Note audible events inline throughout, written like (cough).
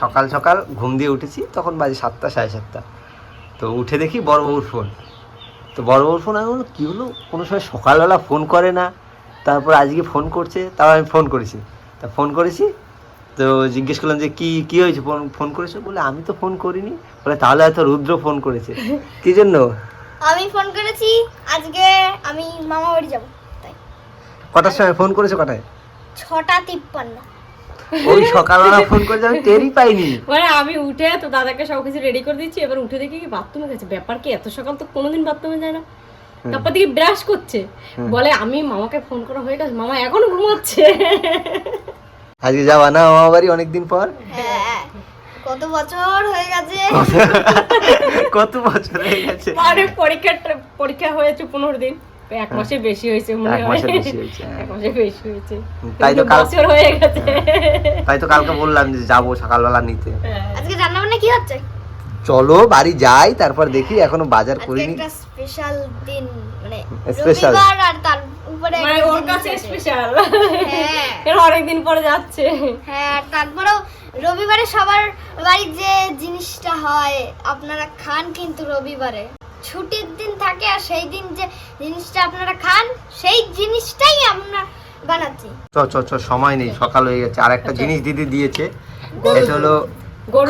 সকাল সকাল ঘুম দিয়ে উঠেছি তখন বাজে সাতটা সাড়ে সাতটা। তো উঠে দেখি বড় বউর ফোন। তো বড় বউর ফোন আমি বললাম, কী হলো? কোনো সময় সকালবেলা ফোন করে না? তারপর আজকে ফোন করছে তাও আমি ফোন করেছি। তা ফোন করেছি তো জিজ্ঞেস করলাম যে কি কি হয়েছে? ফোন ফোন করেছ? বলে আমি তো ফোন করিনি। বলে তাহলে হয়তো রুদ্র ফোন করেছে। (laughs) কি জন্য? আমি ফোন করেছি আজকে আমি মামা বাড়ি যাব তাই। কটার সময় ফোন করেছ কটায়? ছটা তিপ্পান্ন। ওই সকালবেলা ফোন করেছে আমি টেরই পাইনি। মানে আমি উঠে তো দাদাকে সব কিছু রেডি করে দিচ্ছি এবার উঠে দেখি কি বাথরুমে গেছে। ব্যাপার কি এত সকাল তো কোনোদিন বাথরুমে যায় না। তারপর দেখি ব্রাশ করছে। বলে আমি মামাকে ফোন করা হয়ে গেছে মামা এখনও ঘুমাচ্ছে। আজকে যাবা না মামা বাড়ি অনেকদিন পর? হ্যাঁ কত বছর হয়ে গেছে? কত বছর হয়ে গেছে? মানে পরীক্ষাটা পরীক্ষা হয়েছে পনেরো দিন। এক মাসের বেশি হয়েছে মনে হয়। মাসের বেশি হয়েছে, হ্যাঁ। এক মাসের বেশি হয়েছে। তাই তো কাল- বছর হয়ে গেছে। তাই তো কালকে বললাম যে যাব সকালবেলা নিতে। আজকে রান্না বান্না কি হচ্ছে? চলো বাড়ি যাই তারপর দেখি এখনও বাজার করিনি। একটা স্পেশাল দিন মানে? রবিবার আর তার উপরে মানে ওর কাছে স্পেশাল হ্যাঁ। এর অনেকদিন পরে যাচ্ছে। হ্যাঁ তারপরেও রবিবারে সবার বাড়ির যে জিনিসটা হয় আপনারা খান কিন্তু রবিবারে। ছুটির দিন থাকে আর সেই দিন যে জিনিসটা আপনারা খান সেই জিনিসটাই আমরা বানাচ্ছি। চ চ চ সময় নেই সকাল হয়ে গেছে। আর একটা জিনিস দিদি দিয়েছে এটা হলো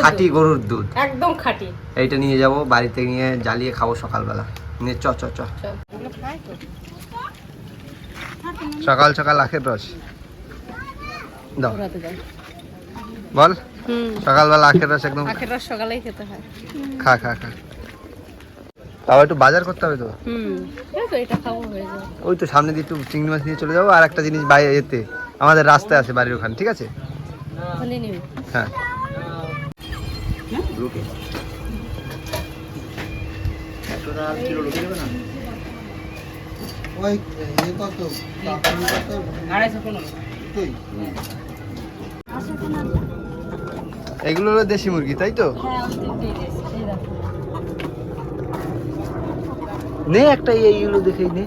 খাঁটি গরুর দুধ। একদম খাঁটি। এইটা নিয়ে যাব বাড়িতে নিয়ে জ্বালিয়ে খাব সকালবেলা। নিয়ে চ চ চ। সকাল সকাল আখের রস। দাও। বল। সকালবেলা আখের রস একদম আখের রস সকালেই খেতে হয়। খা খা খা। তাও একটু বাজার করতে হবে তো? ওই তো সামনে দিয়ে একটু চিংড়ি মাছ নিয়ে চলে যাব আর একটা জিনিস বাইরে এতে আমাদের রাস্তায় আছে বাড়ির ওখানে ঠিক আছে? হ্যাঁ। এগুলো হলো দেশি মুরগি তাই তো? হ্যাঁ ওই তিনটেই দিয়েছি এই দেখো নে একটা এই- এইগুলো দেখেই নে।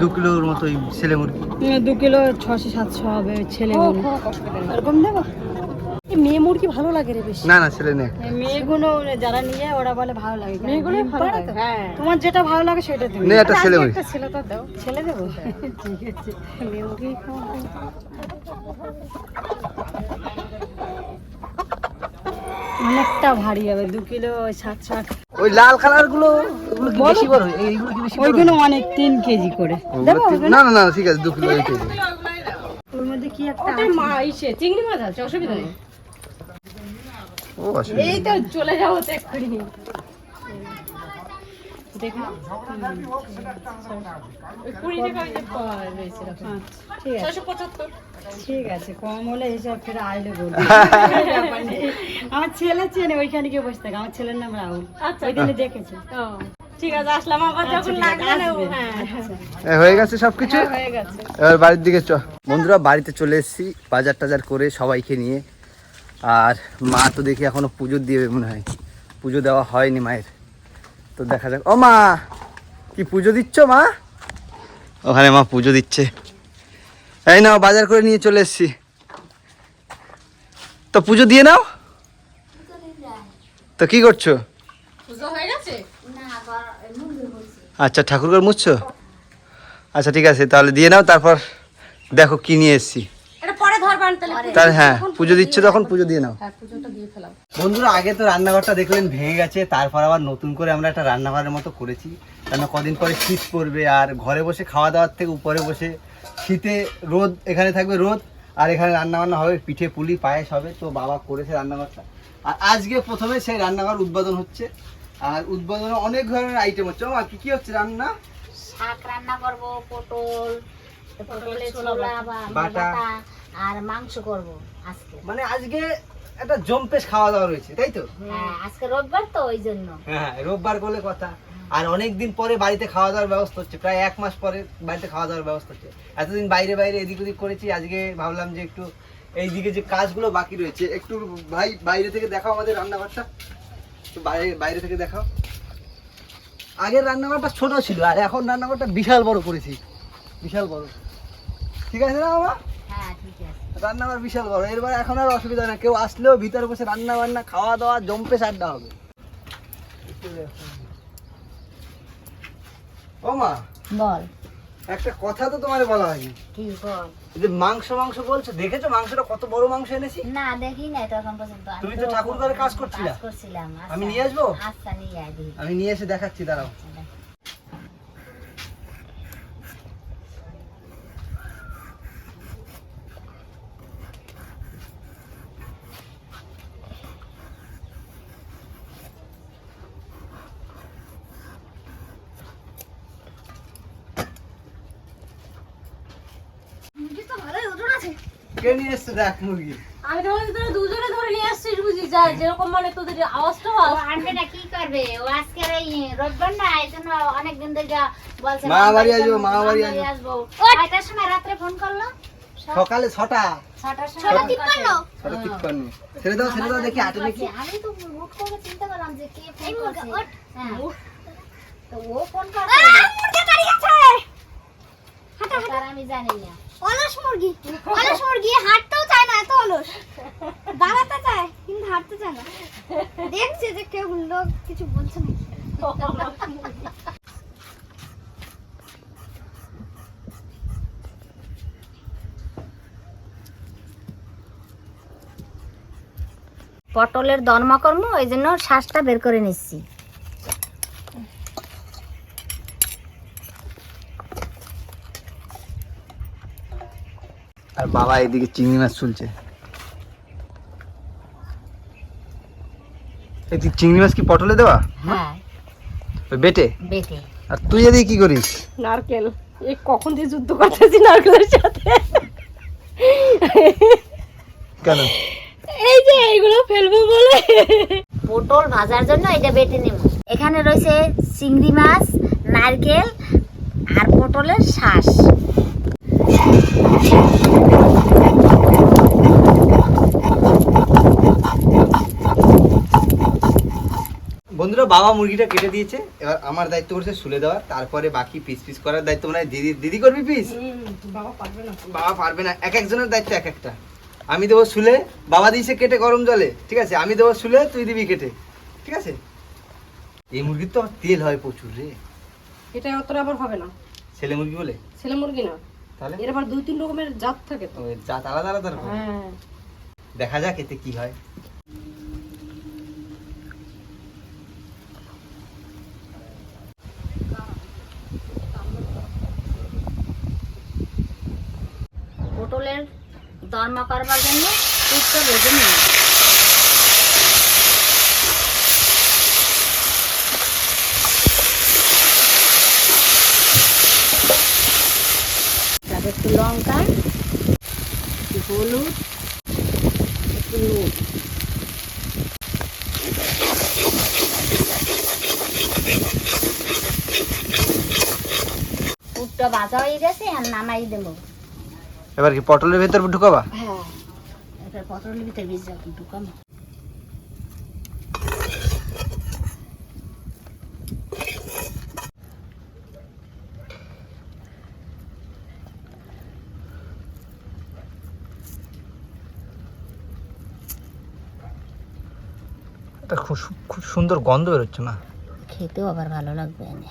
দু কিলোর মতো এই ছেলে মুরগি। দু কিলো ছশো সাতশো হবে ছেলে এরকম দেবো এই মেয়ে মুরগি ভালো লাগে রে বেশি। না না ছেলে নে। মেয়েগুলো যারা নিয়ে ওরা বলে ভালো লাগে। মেয়েগুলো ভালো লাগে। হ্যাঁ। তোমার যেটা ভালো লাগে সেটা দেবে নে একটা ছেলে মুরগি। ছেলে তো দাও। ছেলে দেবো? (laughs) ঠিক আছে। মেয়ে মুরগি অনেকটা ভারী হবে দু কিলো ওই সাত সাত। ওই লাল কালারগুলো ওগুলো কি বেশি বড়? এইগুলো কি বেশি বড়? ওইগুলো অনেক তিন কেজি করে। না না না ঠিক আছে দু কিলো এই কেজি। ওর মধ্যে কি একটা মা ইসে চিংড়ি মাছ আছে অসুবিধা নেই। ও এই তো চলে যাব তো এক্ষুনি। দেখো কুড়ি টাকা ওই যে পাওয়া রয়েছে এরকম। ছয়শো পঁচাত্তর। ঠিক আছে কম হলে হিসাব ফেরে আইলে বলব (laughs) আমার ছেলে চেনে ওইখানে গিয়ে বসে থাকে। আমার ছেলের নাম রাহুল। আচ্ছা। ওইখানে দেখেছে। ঠিক আছে আসলাম। আবার যখন লাগবে হ্যাঁ। হয়ে গেছে সবকিছু? হয়ে এবার বাড়ির দিকে চ বন্ধুরা বাড়িতে চলে এসেছি বাজার টাজার করে সবাইকে নিয়ে। আর মা তো দেখি এখনও পুজো দিয়ে মনে হয়। পুজো দেওয়া হয়নি মায়ের। তো দেখা যাক। ও মা কি পুজো দিচ্ছ মা? ওখানে মা পুজো দিচ্ছে। এই নাও বাজার করে নিয়ে চলে এসেছি। তো পুজো দিয়ে নাও। তো কি করছ? পুজো হয়ে গেছে? আচ্ছা ঠাকুরঘর মুছছো? আচ্ছা ঠিক আছে তাহলে দিয়ে নাও তারপর দেখো কি নিয়ে এসেছি। হ্যাঁ পুজো দিচ্ছে তখন পুজো দিয়ে নাও। হ্যাঁ পুজোটা দিয়ে ফেলাম বন্ধুরা আগে তো রান্নাঘরটা দেখলেন ভেঙে গেছে তারপর আবার নতুন করে আমরা একটা রান্নাঘরের মতো করেছি। কেন কদিন পরে শীত পড়বে আর ঘরে বসে খাওয়া দাওয়ার থেকে উপরে বসে শীতে রোদ এখানে থাকবে রোদ আর এখানে রান্না বান্না হবে পিঠে পুলি পায়েস হবে তো বাবা করেছে রান্নাঘরটা। আর আজকে প্রথমে সেই রান্নাঘর উদ্বোধন হচ্ছে আর উদ্বোধনে অনেক ধরনের আইটেম হচ্ছে। ও মা, কি কি হচ্ছে রান্না? শাক রান্না করব পটল পটলের ছোলা বাটা। আর মাংস করব আজকে। মানে আজকে একটা জম্পেশ খাওয়া দাওয়া রয়েছে তাই তো? হ্যাঁ আজকে রোববার তো ওই জন্য। হ্যাঁ রোববার বলে কথা। আর অনেক দিন পরে বাড়িতে খাওয়া দাওয়ার ব্যবস্থা হচ্ছে প্রায় এক মাস পরে বাড়িতে খাওয়া দাওয়ার ব্যবস্থা হচ্ছে। এতদিন বাইরে বাইরে এদিক ওদিক করেছি আজকে ভাবলাম যে একটু এইদিকে যে কাজগুলো বাকি রয়েছে একটু ভাই বাইরে থেকে দেখাও আমাদের রান্নাঘরটা। একটু বাইরে বাইরে থেকে দেখাও। আগের রান্নাঘরটা ছোট ছিল আর এখন রান্নাঘরটা বিশাল বড় করেছি। বিশাল বড়। ঠিক আছে না বাবা? রান্নাঘর বিশাল বড়। এরবার এখন আর অসুবিধা না কেউ আসলেও ভিতরে বসে রান্না বান্না খাওয়া দাওয়া জম্পে আড্ডা হবে। ও মা বল। একটা কথা তো তোমার বলা হয়নি। কি বল? যে মাংস মাংস বলছো দেখেছ মাংসটা কত বড় মাংস এনেছি? না দেখি নাই তো এখন পর্যন্ত। তুমি তো ঠাকুর ঘরে কাজ করছিলা? কাজ করছিলাম আচ্ছা। আমি নিয়ে আসব? আচ্ছা নিয়ে দেখি আমি নিয়ে এসে দেখাচ্ছি দাঁড়াও কে নিয়ে এসছে দেখ মুরগি। আমি তো বলছি তোরা দুজনে ধরে নিয়ে আসছিস বুঝি যা যেরকম মানে তোদের আওয়াজটা ও আনবে না কি করবে? ও আজকে এই রবিবার না এই জন্য অনেক অনেকদিন থেকে বলছে মা বাড়ি আসব, মা বাড়ি আসব। আসব। সময় রাত্রে ফোন করল। সকালে ছটা। ছটা তিপ্পান্ন। ছটা তিপ্পান্ন। ছেড়ে দাও ছেড়ে দাও দেখি আটে নাকি আমি তো মুখ করে চিন্তা করলাম যে কে ফোন করছে। হ্যাঁ। তো ও ফোন করছে। মুরগি দাঁড়িয়ে আছে তার আমি জানি না। অলস মুরগি। অলস মুরগি, হাঁটতেও চায় না, এত অলস। দাঁড়াতে চায়, কিন্তু হাঁটতে চায় না। দেখছে যে কেউ লোক কিছু বলছে না পটলের ধর্মকর্ম ওই জন্য শ্বাসটা বের করে নিচ্ছি। আর বাবা এদিকে চিংড়ি মাছ চলছে এই চিংড়ি মাছ কি পটলে দেওয়া? হ্যাঁ। বেটে? বেটে। আর তুই এদিকে কি করিস? নারকেল। এই কখন দিয়ে যুদ্ধ করতেছি নারকেলের সাথে। কেন? এই যে এইগুলো ফেলব বলে। পটল ভাজার জন্য এটা বেটে নেব। এখানে রয়েছে চিংড়ি মাছ নারকেল আর পটলের শ্বাস বন্ধুরা বাবা মুরগিটা কেটে দিয়েছে। এবার আমার দায়িত্ব করছে শুলে দেওয়া তারপরে বাকি পিস পিস করার দায়িত্ব মানে দিদি দিদি করবি পিস বাবা পারবে না। বাবা পারবে না এক একজনের দায়িত্ব এক একটা। আমি দেবো শুলে বাবা দিয়েছে কেটে গরম জলে ঠিক আছে? আমি দেবো শুলে তুই দিবি কেটে ঠিক আছে? এই মুরগির তো তেল হয় প্রচুর রে। এটা অতটা আবার হবে না। ছেলে মুরগি বলে? ছেলে মুরগি না। তাহলে? এর আবার দুই তিন রকমের জাত থাকে তো। জাত আলাদা আলাদা হ্যাঁ। দেখা যাক এতে কি হয়। পটলের দর্ম করবার জন্য উচ্চ বেজে তারপর একটু লঙ্কা, একটু হলুদ, একটু নুন। পুরটা ভাজা হয়ে গেছে, আর নামাই দেবো। এবার কি পটলের ভেতর ঢুকাবা? হ্যাঁ এবার পটলের ভিতরে বীজ খুব খুব সুন্দর গন্ধ বেরোচ্ছে না খেতেও আবার ভালো লাগবে এনে।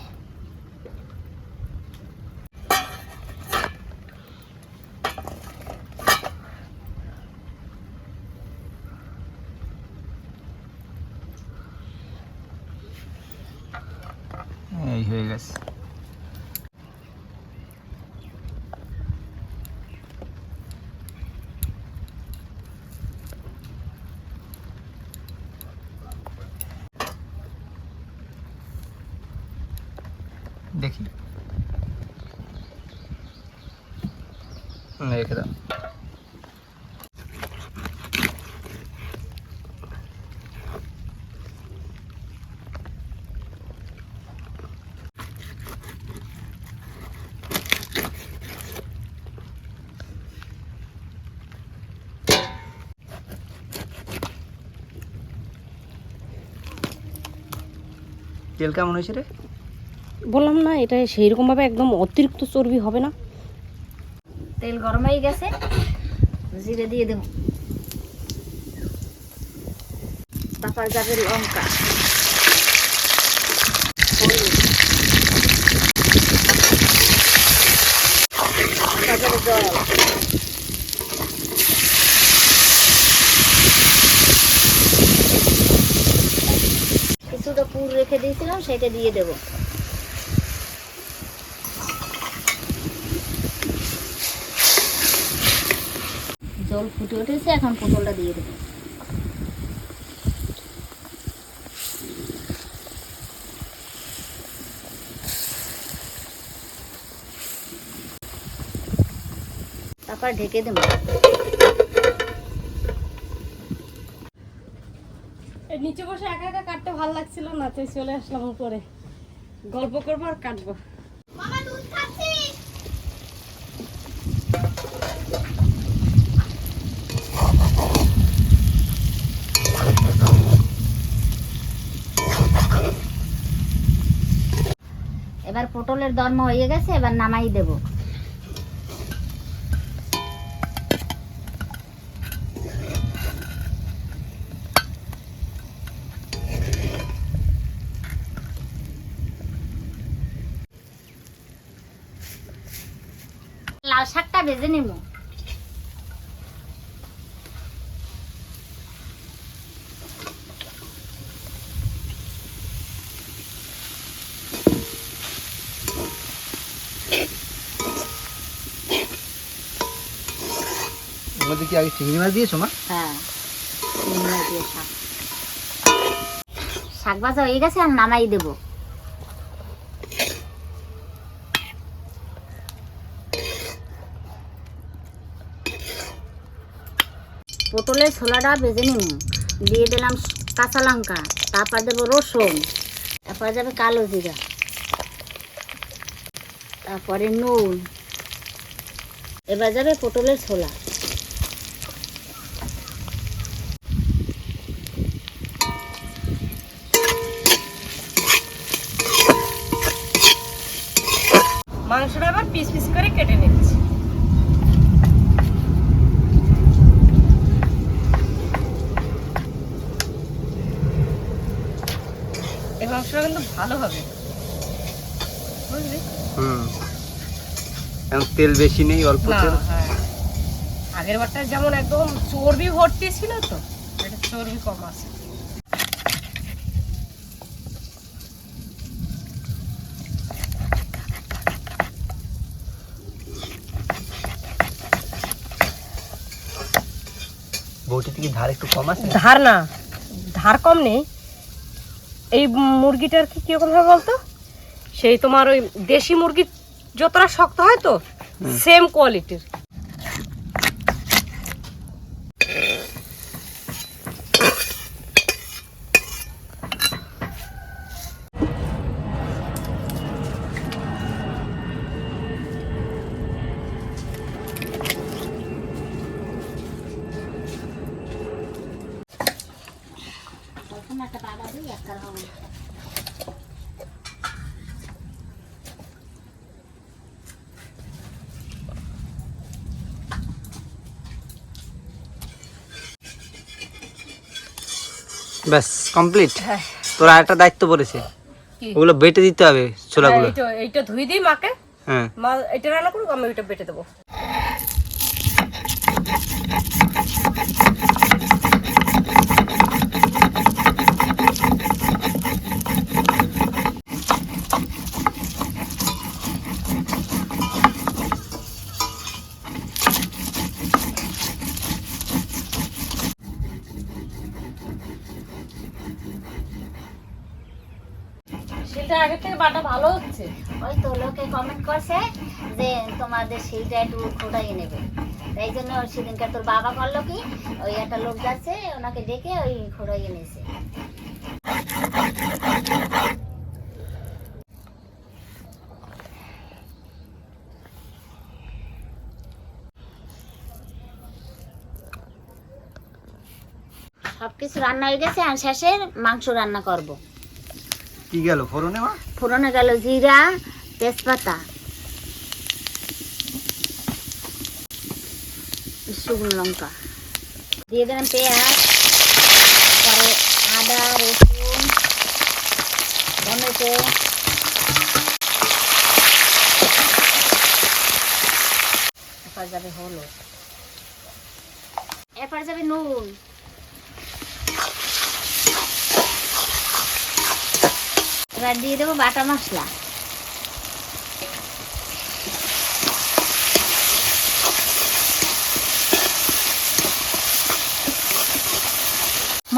দেখি। রেখে দাও। তেল কেমন হয়েছে রে? বললাম না, এটা সেই রকম ভাবে একদম অতিরিক্ত চর্বি হবে না। তেল গরম হয়ে গেছে, জিরে দিয়ে দেবো। তারপর যাবে লঙ্কা। কিছুটা পুর রেখে দিয়েছিলাম, সেটা দিয়ে দেবো। জল ফুটে উঠেছে, এখন পটলটা দিয়ে দেবো। তারপর ঢেকে দেবো। নিচে বসে একা একা কাটতে ভালো লাগছিল না, তাই চলে আসলাম উপরে। গল্প করব আর কাটবো মামা দুধ খাচ্ছি পটলের দর্ম হয়ে গেছে এবার নামাই দেব। লাল শাকটা ভেজে নিব। কি আগে চিংড়ি মাছ দিয়েছ, মা? হ্যাঁ শাক। ভাজা হয়ে গেছে, আর নামাই দেব। পটলের ছোলাটা ভেজে নিব দিয়ে দিলাম কাঁচা লঙ্কা, তারপর দেবো রসুন। তারপর যাবে কালো জিরা। তারপরে নুন। এবার যাবে পটলের ছোলা। পিস পিস করে কেটে নিচ্ছি। এই মাংসটা কিন্তু ভালো হবে। বুঝলি? হুম। তেল বেশি নেই অল্প তেল। হ্যাঁ। আগের বারটা যেমন একদম চর্বি ভর্তি ছিল তো এটা চর্বি কম আছে। বউটিতে কি ধার একটু কম আছে? ধার না ধার কম নেই। এই মুরগিটার কি কীরকম হবে বলতো? সেই তোমার ওই দেশি মুরগি যতটা শক্ত হয় তো সেম কোয়ালিটির ব্যাস কমপ্লিট হ্যাঁ। তোর একটা দায়িত্ব পড়েছে। ওগুলো বেটে দিতে হবে ছোলাগুলো। এইটা এইটা ধুই দিই মাকে। হ্যাঁ। মা এটা রান্না করুক আমি ওইটা বেটে দেবো সেটা আগে থেকে বাটা ভালো হচ্ছে ওই তো লোকে কমেন্ট করছে যে তোমাদের সেইটা একটু খোটাইয়ে নেবে। তাই জন্য সেদিনকে তোর বাবা করল কি ওই একটা লোক যাচ্ছে ওনাকে ডেকে ওই নিয়েছে। সব কিছু রান্না হয়ে গেছে আর শেষে মাংস রান্না করব। কি গেল? ফোরনে মা? ফোড়নে গেল জিরা তেজপাতা। শুকনো লঙ্কা। দিয়ে দিলাম পেঁয়াজ পরে আদা, রসুন, টমেটো। এরপর যাবে হলুদ। এরপর যাবে নুন। এবার দিয়ে দেবো বাটা মশলা।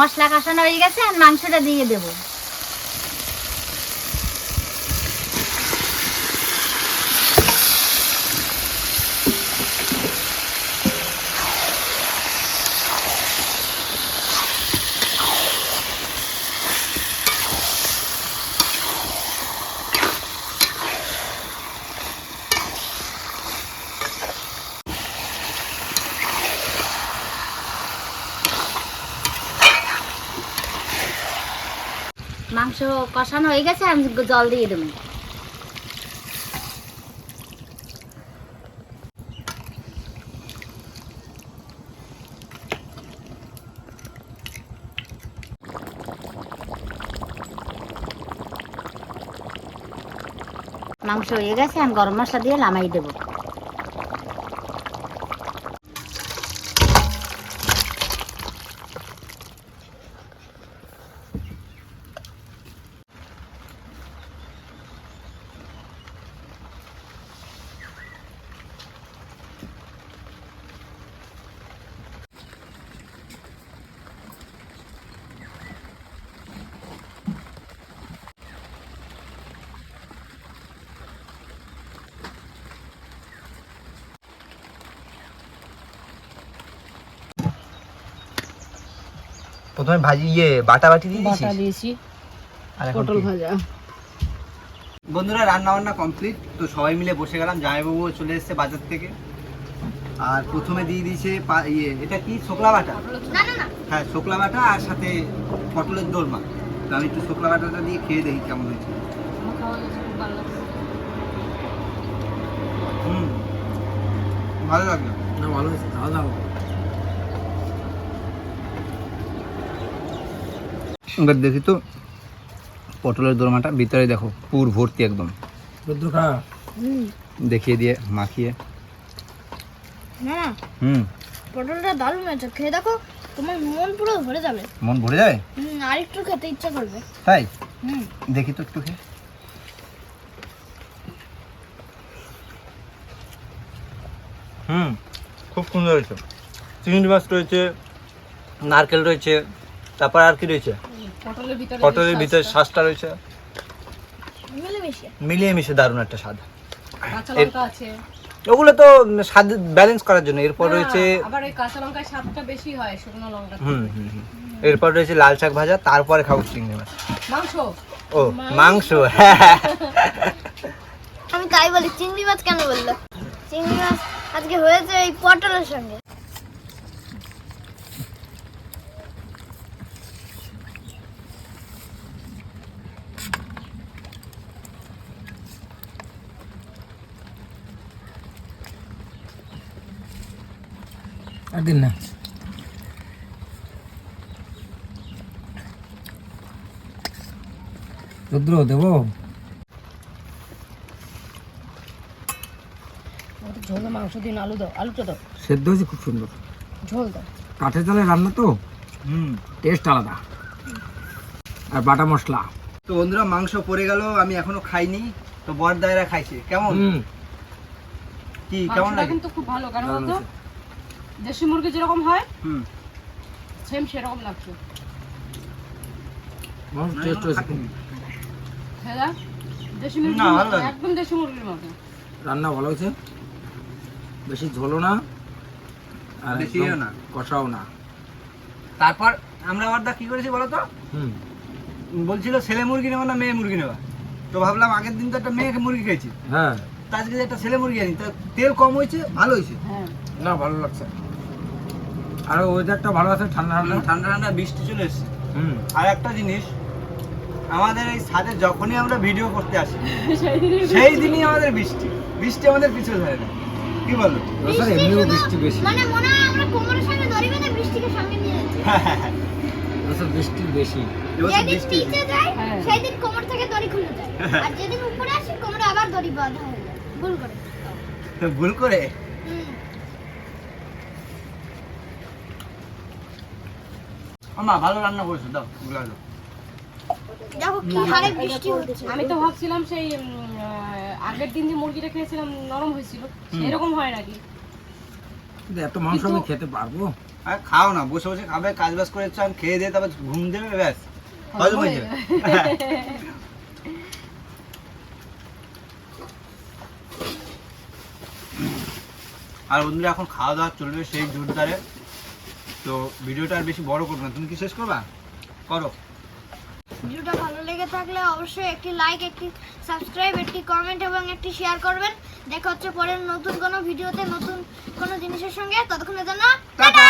মশলা কষানো হয়ে গেছে আর মাংসটা দিয়ে দেবো মাংস কষানো হয়ে গেছে, আমি জল দিয়ে দেবো। মাংস হয়ে গেছে, আমি গরম মশলা দিয়ে নামাই দেবো। প্রথমে ভাজি ইয়ে বাটা বাটি দিয়ে বাটা দিয়েছি। আর পটল ভাজা। বন্ধুরা রান্না বান্না কমপ্লিট তো সবাই মিলে বসে গেলাম। জামাইবাবু চলে এসেছে বাজার থেকে। আর প্রথমে দিয়ে দিয়েছে পা- ইয়ে এটা কি? শোকলা বাটা? না না না। হ্যাঁ শোকলা বাটা আর সাথে পটলের দোরমা। তো আমি একটু শোকলা বাটাটা দিয়ে খেয়ে দেখি কেমন হয়েছে। হুম। ভালো লাগল? না ভালো হয়েছে দাও দাও এবার দেখি তো পটলের দোরমাটা ভিতরে দেখো পুর ভর্তি একদম। দেখিয়ে দিয়ে মাখিয়ে। না হুম। পটলটা দারুণ হয়েছে খেয়ে দেখো তোমার মন পুরো ভরে যাবে। মন ভরে যাবে হুম আর একটু খেতে ইচ্ছা করবে। তাই? হুম। দেখি তো একটু খেয়ে। হুম খুব সুন্দর হয়েছে। চিংড়ি মাছ রয়েছে নারকেল রয়েছে তারপর আর কি রয়েছে? পটলের ভিতরে পটলের শ্বাসটা রয়েছে। মিলিয়ে মিশে দারুণ একটা স্বাদ। ওগুলো তো স্বাদ ব্যালেন্স করার জন্য। এরপর রয়েছে আবার ওই কাঁচা লঙ্কায় স্বাদটা বেশি হয় শুকনো লঙ্কা হুম হুম হুম। এরপর রয়েছে লাল শাক ভাজা তারপরে খাব চিংড়ি মাছ। মাংস? ও মাংস হ্যাঁ। আমি তাই বলি চিংড়ি মাছ কেন বলল? চিংড়ি মাছ আজকে হয়েছে এই পটলের সঙ্গে। একদিন না। রুদ্র দেবো? ঝোল মাংস দিন আলু দাও। আলুটা দাও। সেদ্ধ হয়েছে খুব সুন্দর। ঝোল দাও। কাঠের চালের রান্না তো? হুম। টেস্ট আলাদা। আর বাটা মশলা? তো বন্ধুরা মাংস পড়ে গেল আমি এখনও খাইনি। তো বর দায়রা খাইছে। কেমন? হুম। কি কেমন লাগে? কিন্তু খুব ভালো কারণ। দেশি মুরগি যেরকম হয় হুম। সেম সেরকম লাগছে। টেস্ট হয়েছে। খুব। দেশি মুরগি না, ভালো একদম দেশি মুরগির মতো। রান্না ভালো হয়েছে। বেশি ঝোলও না আর বেশিও না। কষাও না। তারপর আমরা আবার দা কি করেছি বলো তো হুম। বলছিল ছেলে মুরগি নেব না মেয়ে মুরগি নেবা? তো ভাবলাম আগের দিন তো একটা মেয়ে মুরগি খেয়েছি হ্যাঁ। তো আজকে একটা ছেলে মুরগি আনি তো তেল কম হয়েছে ভালো হয়েছে? হ্যাঁ। না ভালো লাগছে আর ওয়েদারটা ভালো আছে ঠান্ডা ঠান্ডা? ঠান্ডা ঠান্ডা বৃষ্টি চলে এসেছে। হুম। আর একটা জিনিস আমাদের এই ছাদে যখনই আমরা ভিডিও করতে আসি (laughs) সেই দিনই আমাদের বৃষ্টি। বৃষ্টি আমাদের পিছু ধরে না। কি বলো? এবছর এমনিও বৃষ্টি বেশি। মানে মনে হয় আমরা কোমরের সঙ্গে দড়ি বেঁধে বৃষ্টিকে সঙ্গে নিয়ে যাচ্ছি (laughs) বৃষ্টি বেশি। যেদিন নিচে যায় হ্যাঁ। কোমর থেকে দড়ি খুলে যায়। (laughs) আর যেদিন উপরে আসি কোমরে আবার দড়ি বাঁধা হয়ে যায়। ভুল করে। ভুল করে? আমা ভালো রান্না করেছ দাও গুলা দাও। দেখো কি হারে বৃষ্টি হচ্ছে। আমি তো ভাবছিলাম সেই আগের দিন যে মুরগিটা খেয়েছিলাম নরম হয়েছিল এরকম হয় নাকি? এত মাংস আমি খেতে পারব? আর খাও না বসে বসে খাবে কাজ বাজ করে চান খেয়ে দিয়ে তারপর ঘুম দেবে ব্যাস। হজম হয়ে যাবে। (laughs) আর বন্ধুরা এখন খাওয়া দাওয়া চলবে সেই জোরদারে। তো ভিডিওটা আর বেশি বড় করব না। তুমি কি শেষ করবা? করো। ভিডিওটা ভালো লেগে থাকলে অবশ্যই একটি লাইক একটি সাবস্ক্রাইব একটি কমেন্ট এবং একটি শেয়ার করবেন। দেখা হচ্ছে পরের নতুন কোনো ভিডিওতে নতুন কোনো জিনিসের সঙ্গে। ততক্ষণের জন্য টাটা!